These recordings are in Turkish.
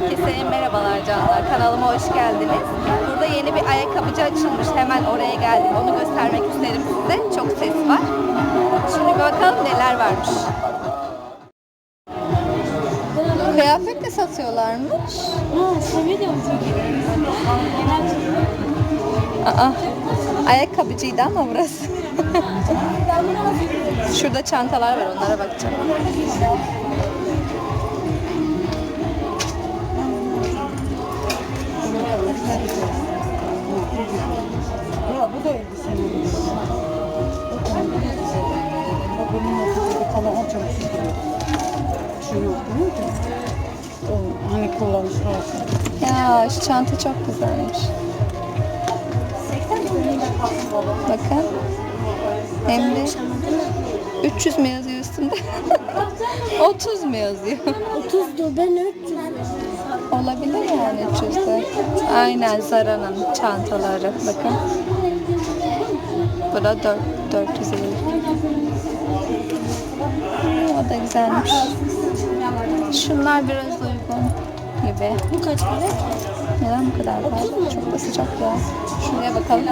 Herkese merhabalar canlar. Kanalıma hoş geldiniz. Burada yeni bir ayakkabıcı açılmış. Hemen oraya geldik. Onu göstermek isterim size. Çok ses var. Şimdi bir bakalım neler varmış. Kıyafet de satıyorlarmış. Ha, seviyorum Aa, ayakkabıcıydı ama burası. Şurada çantalar var onlara bakacağım. Ya şu çanta çok güzelmiş. Bakın. Hem de 300 mü yazıyor üstünde? 30 mu yazıyor? 30 dur ben 300. Olabilir yani 300 de. Aynen Zara'nın çantaları. Bakın. Bu da 4, 450. O da güzelmiş. Şunlar biraz gibi. Bu kaç para? Neden bu kadar pahalı? Çok da sıcak ya. Şuraya bakalım.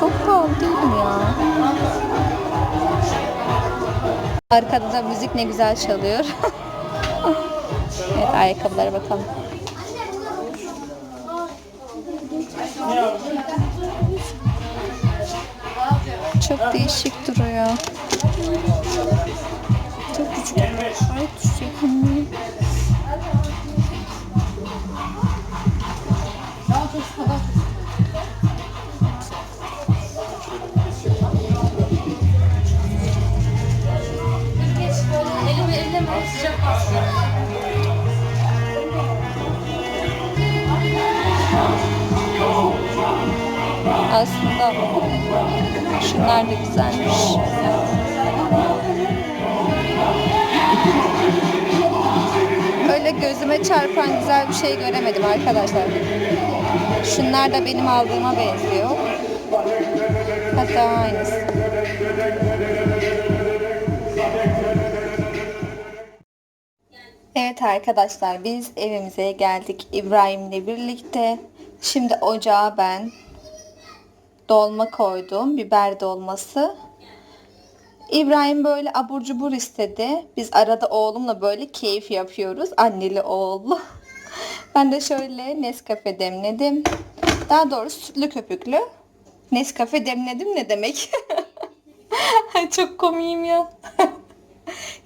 Çok pahalı değil mi ya? Arkada da müzik ne güzel çalıyor. evet ayakkabılara bakalım. Çok değişik duruyor. Çok küçük. Ay düşecek. Aslında şunlar da güzelmiş. Öyle gözüme çarpan güzel bir şey göremedim arkadaşlar. Şunlar da benim aldığıma benziyor. Hatta aynısı. Evet arkadaşlar biz evimize geldik İbrahim'le birlikte. Şimdi ocağa ben dolma koydum. Biber dolması. İbrahim böyle abur cubur istedi. Biz arada oğlumla böyle keyif yapıyoruz. Anneli oğullu. Ben de şöyle Nescafe demledim. Daha doğrusu sütlü köpüklü. Nescafe demledim ne demek? Çok komiyim ya.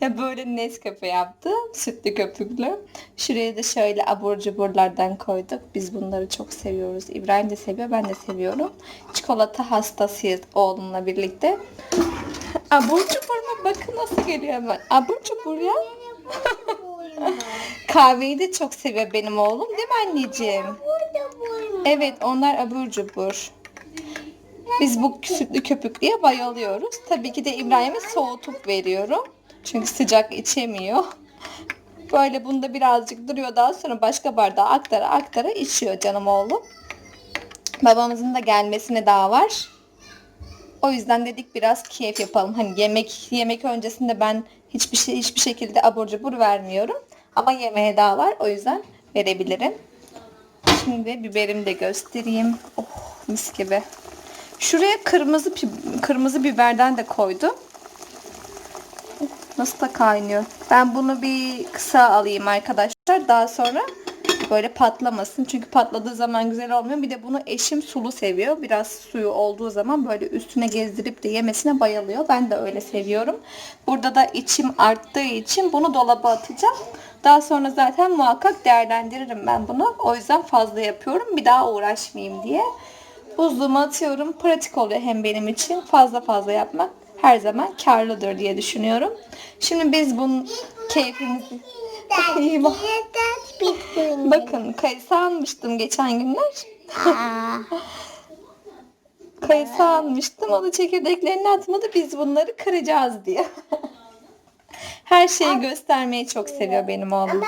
ya böyle Nescafe yaptım. Sütlü köpüklü. Şuraya da şöyle abur cuburlardan koyduk. Biz bunları çok seviyoruz. İbrahim de seviyor. Ben de seviyorum. Çikolata hastasıyız oğlumla birlikte. Abur cubur mu? Bakın nasıl geliyor hemen. Abur cubur ya. Kahveyi de çok seviyor benim oğlum değil mi anneciğim? Evet onlar abur cubur. Biz bu sütlü köpüklüye bayılıyoruz. Tabii ki de İbrahim'e soğutup veriyorum. Çünkü sıcak içemiyor. Böyle bunda birazcık duruyor. Daha sonra başka bardağa aktara aktara içiyor canım oğlum. Babamızın da gelmesine daha var. O yüzden dedik biraz keyif yapalım. Hani yemek yemek öncesinde ben hiçbir şey hiçbir şekilde abur cubur vermiyorum. Ama yemeğe daha var. O yüzden verebilirim. Şimdi biberimi de göstereyim. Oh mis gibi. Şuraya kırmızı kırmızı biberden de koydum. Nasıl da kaynıyor. Ben bunu bir kısa alayım arkadaşlar. Daha sonra böyle patlamasın. Çünkü patladığı zaman güzel olmuyor. Bir de bunu eşim sulu seviyor. Biraz suyu olduğu zaman böyle üstüne gezdirip de yemesine bayılıyor. Ben de öyle seviyorum. Burada da içim arttığı için bunu dolaba atacağım. Daha sonra zaten muhakkak değerlendiririm ben bunu. O yüzden fazla yapıyorum. Bir daha uğraşmayayım diye. Buzluğuma atıyorum. Pratik oluyor hem benim için. Fazla fazla yapmak her zaman karlıdır diye düşünüyorum. Şimdi biz bunun keyfimizi... Bakın kayısı almıştım geçen günler. Kayısı almıştım. O da çekirdeklerini atmadı. Biz bunları kıracağız diye. Her şeyi göstermeyi çok seviyor benim oğlum.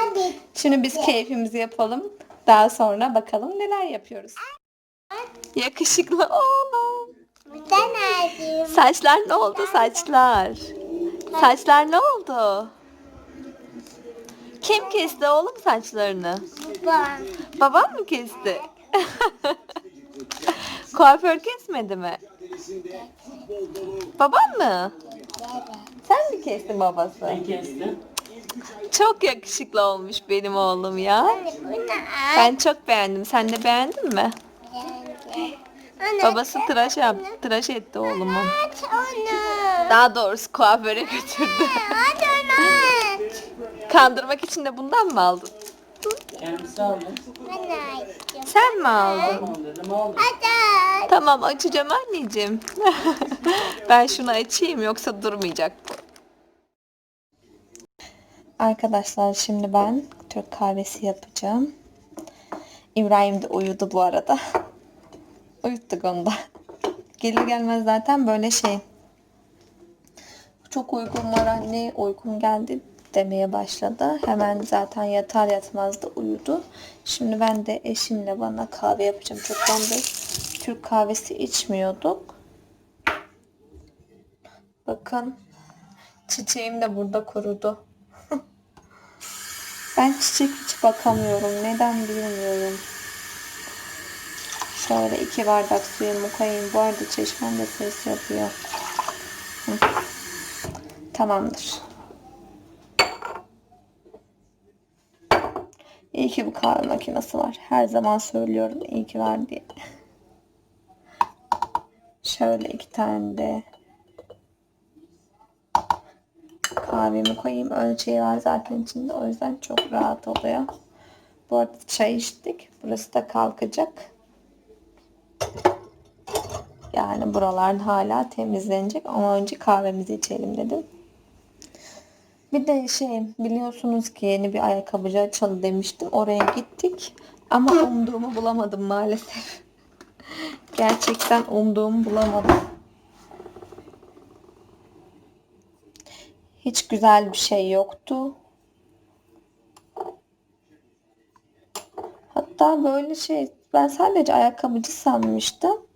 Şimdi biz keyfimizi yapalım. Daha sonra bakalım neler yapıyoruz. Yakışıklı oğlum. Saçlar ne oldu saçlar? Saçlar ne oldu? Kim kesti oğlum saçlarını? Babam. Babam mı kesti? Kuaför kesmedi mi? Babam mı? Sen mi kestin babası? Ben kestim. Çok yakışıklı olmuş benim oğlum ya. Ben çok beğendim. Sen de beğendin mi? Anne, Babası tıraş yaptı. Tıraş etti oğlumu. aç onu. Daha doğrusu kuaföre götürdü. Aç onu aç. Kandırmak için de bundan mı aldın? Kendisi aldı. Ben açtım. Sen mi aldın? Tamam dedim aldı. Aç aç. Tamam açacağım anneciğim. ben şunu açayım yoksa durmayacak bu. Arkadaşlar şimdi ben Türk kahvesi yapacağım. İbrahim de uyudu bu arada. Uyuttuk onu da. Gelir gelmez zaten böyle şey. Çok uykum var anne, uykum geldi demeye başladı. Hemen zaten yatar yatmaz da uyudu. Şimdi ben de eşimle bana kahve yapacağım. Çoktandır Türk kahvesi içmiyorduk. Bakın çiçeğim de burada kurudu. ben çiçek hiç bakamıyorum. Neden bilmiyorum. Şöyle iki bardak suyumu koyayım. Bu arada çeşmem de ses yapıyor. Tamamdır. İyi ki bu kahve makinesi var. Her zaman söylüyorum iyi ki var diye. Şöyle iki tane de kahvemi koyayım. Ölçeği var zaten içinde. O yüzden çok rahat oluyor. Bu arada çay içtik. Burası da kalkacak. Yani buralar hala temizlenecek ama önce kahvemizi içelim dedim. Bir de şey biliyorsunuz ki yeni bir ayakkabıcı açıldı demiştim. Oraya gittik ama umduğumu bulamadım maalesef. Gerçekten umduğumu bulamadım. Hiç güzel bir şey yoktu. Hatta böyle şey ben sadece ayakkabıcı sanmıştım.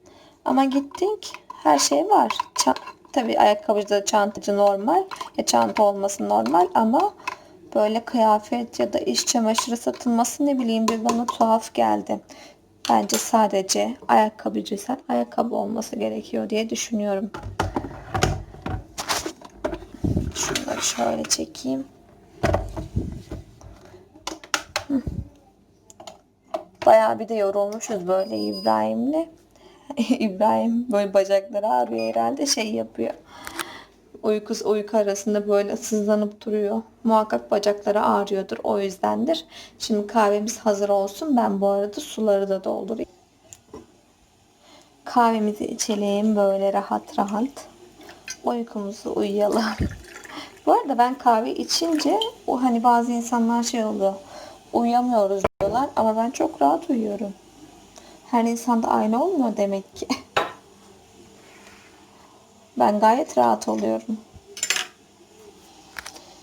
Ama gittik her şey var. Ça- Tabii ayakkabıcıda çantacı normal. Ya çanta olması normal ama böyle kıyafet ya da iş çamaşırı satılması ne bileyim bir bana tuhaf geldi. Bence sadece ayakkabıcıysan ayakkabı olması gerekiyor diye düşünüyorum. Şunları şöyle çekeyim. Bayağı bir de yorulmuşuz böyle İbrahim'le. İbrahim böyle bacakları ağrıyor herhalde şey yapıyor. Uykusu uyku arasında böyle sızlanıp duruyor. Muhakkak bacakları ağrıyordur o yüzdendir. Şimdi kahvemiz hazır olsun. Ben bu arada suları da doldurayım. Kahvemizi içelim böyle rahat rahat. Uykumuzu uyuyalım. Bu arada ben kahve içince o hani bazı insanlar şey oluyor. Uyuyamıyoruz diyorlar ama ben çok rahat uyuyorum. Her insanda aynı olmuyor demek ki. Ben gayet rahat oluyorum.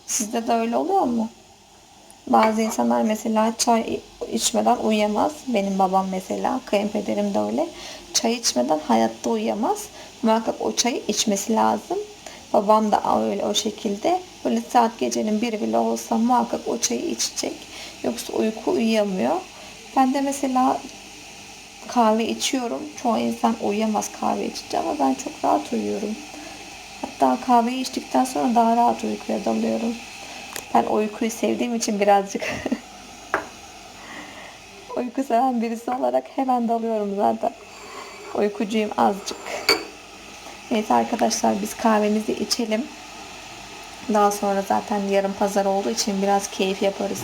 Sizde de öyle oluyor mu? Bazı insanlar mesela çay içmeden uyuyamaz. Benim babam mesela, kayınpederim de öyle. Çay içmeden hayatta uyuyamaz. Muhakkak o çayı içmesi lazım. Babam da öyle o şekilde. Böyle saat gecenin biri bile olsa muhakkak o çayı içecek. Yoksa uyku uyuyamıyor. Ben de mesela kahve içiyorum. Çoğu insan uyuyamaz kahve içince ama ben çok rahat uyuyorum. Hatta kahveyi içtikten sonra daha rahat uykuya dalıyorum. Ben uykuyu sevdiğim için birazcık uyku seven birisi olarak hemen dalıyorum zaten. Uykucuyum azıcık. Neyse arkadaşlar biz kahvemizi içelim. Daha sonra zaten yarın pazar olduğu için biraz keyif yaparız.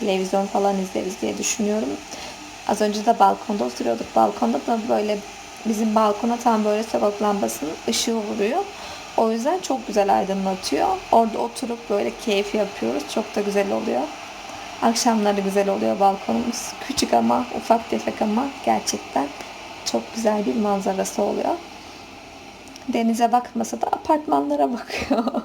Televizyon falan izleriz diye düşünüyorum. Az önce de balkonda oturuyorduk. Balkonda da böyle bizim balkona tam böyle sokak lambasının ışığı vuruyor. O yüzden çok güzel aydınlatıyor. Orada oturup böyle keyif yapıyoruz. Çok da güzel oluyor. Akşamları güzel oluyor balkonumuz. Küçük ama ufak tefek ama gerçekten çok güzel bir manzarası oluyor. Denize bakmasa da apartmanlara bakıyor.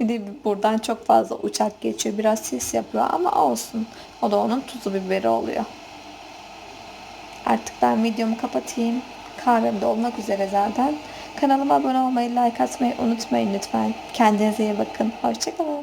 Bir de buradan çok fazla uçak geçiyor. Biraz ses yapıyor ama olsun. O da onun tuzu biberi oluyor. Artık ben videomu kapatayım. Kahvem de olmak üzere zaten. Kanalıma abone olmayı, like atmayı unutmayın lütfen. Kendinize iyi bakın. Hoşçakalın.